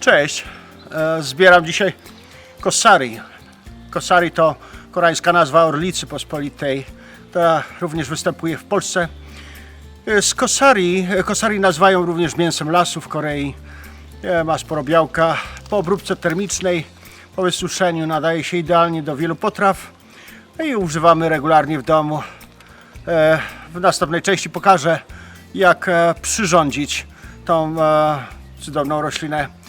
Cześć. E, Zbieram dzisiaj kosari. Kosari to koreańska nazwa orlicy pospolitej, która również występuje w Polsce. E, Z kosari, e, kosari nazywają również mięsem lasu w Korei. Ma sporo białka. Po obróbce termicznej, po wysuszeniu nadaje się idealnie do wielu potraw No i używamy regularnie w domu. W następnej części pokażę, jak przyrządzić tą cudowną roślinę.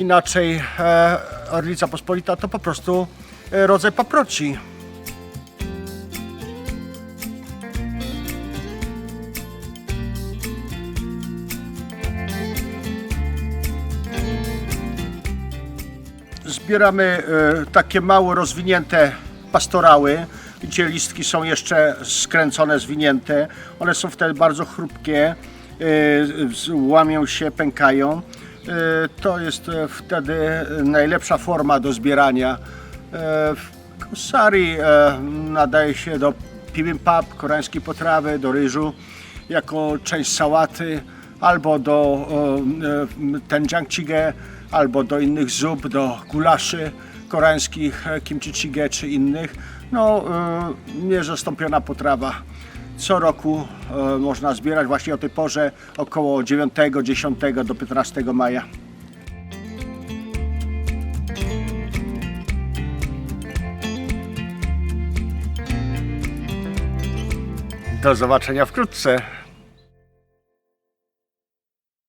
Inaczej e, orlica pospolita to po prostu e, rodzaj paproci. Zbieramy e, takie mało rozwinięte pastorały, gdzie listki są jeszcze skręcone, zwinięte. One są wtedy bardzo chrupkie, łamią się, pękają. E, To jest e, wtedy najlepsza forma do zbierania. E, Kosari e, nadaje się do bibimbap, koreańskiej potrawy, do ryżu, jako część sałaty, albo do tenjang albo do innych zup, do gulaszy koreańskich, kimchi czy innych. No, niezastąpiona potrawa. Co roku e, można zbierać właśnie o tej porze około 9, 10 do 15 maja. Do zobaczenia wkrótce.